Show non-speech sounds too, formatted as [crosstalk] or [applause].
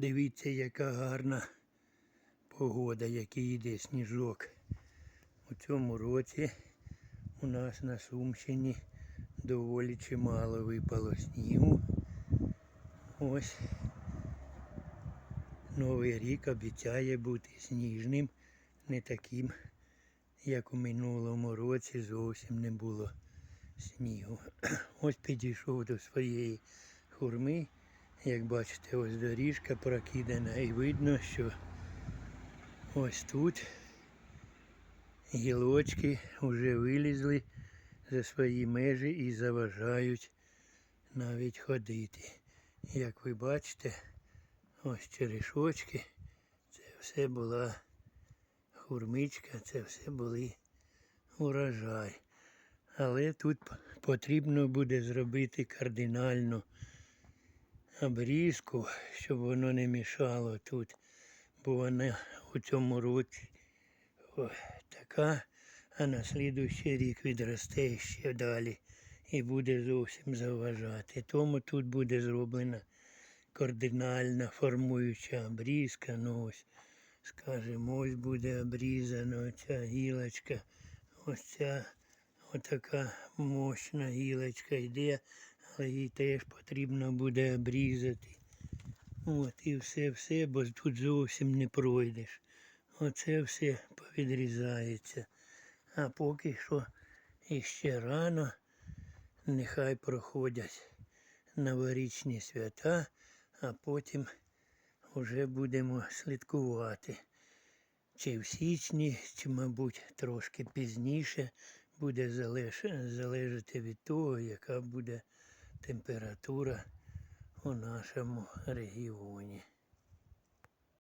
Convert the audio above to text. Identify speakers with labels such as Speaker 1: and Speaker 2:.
Speaker 1: Дивіться, яка гарна погода, який йде сніжок. У цьому році у нас на Сумщині доволі чимало випало снігу. Ось Новий рік обіцяє бути сніжним, не таким, як у минулому році зовсім не було снігу. [clears throat] Ось підійшов до своєї хурми. Як бачите, ось доріжка прокидана і видно, що ось тут гілочки вже вилізли за свої межі і заважають навіть ходити. Як ви бачите, ось черешочки, це все була хурмичка, це все були урожай. Але тут потрібно буде зробити кардинальну обрізку, щоб воно не мішало тут, бо вона у цьому році о, така, а на слідуючий рік відросте ще далі і буде зовсім заважати. Тому тут буде зроблена кардинальна формуюча обрізка. Ну ось, скажімо, ось буде обрізана ця гілочка, ось ця отака мощна гілочка йде, їй теж потрібно буде обрізати. От і все-все, бо тут зовсім не пройдеш. Оце все повідрізається. А поки що іще рано, нехай проходять новорічні свята, а потім вже будемо слідкувати. Чи в січні, чи, мабуть, трошки пізніше буде залежати від того, яка буде температура у нашому регіоні.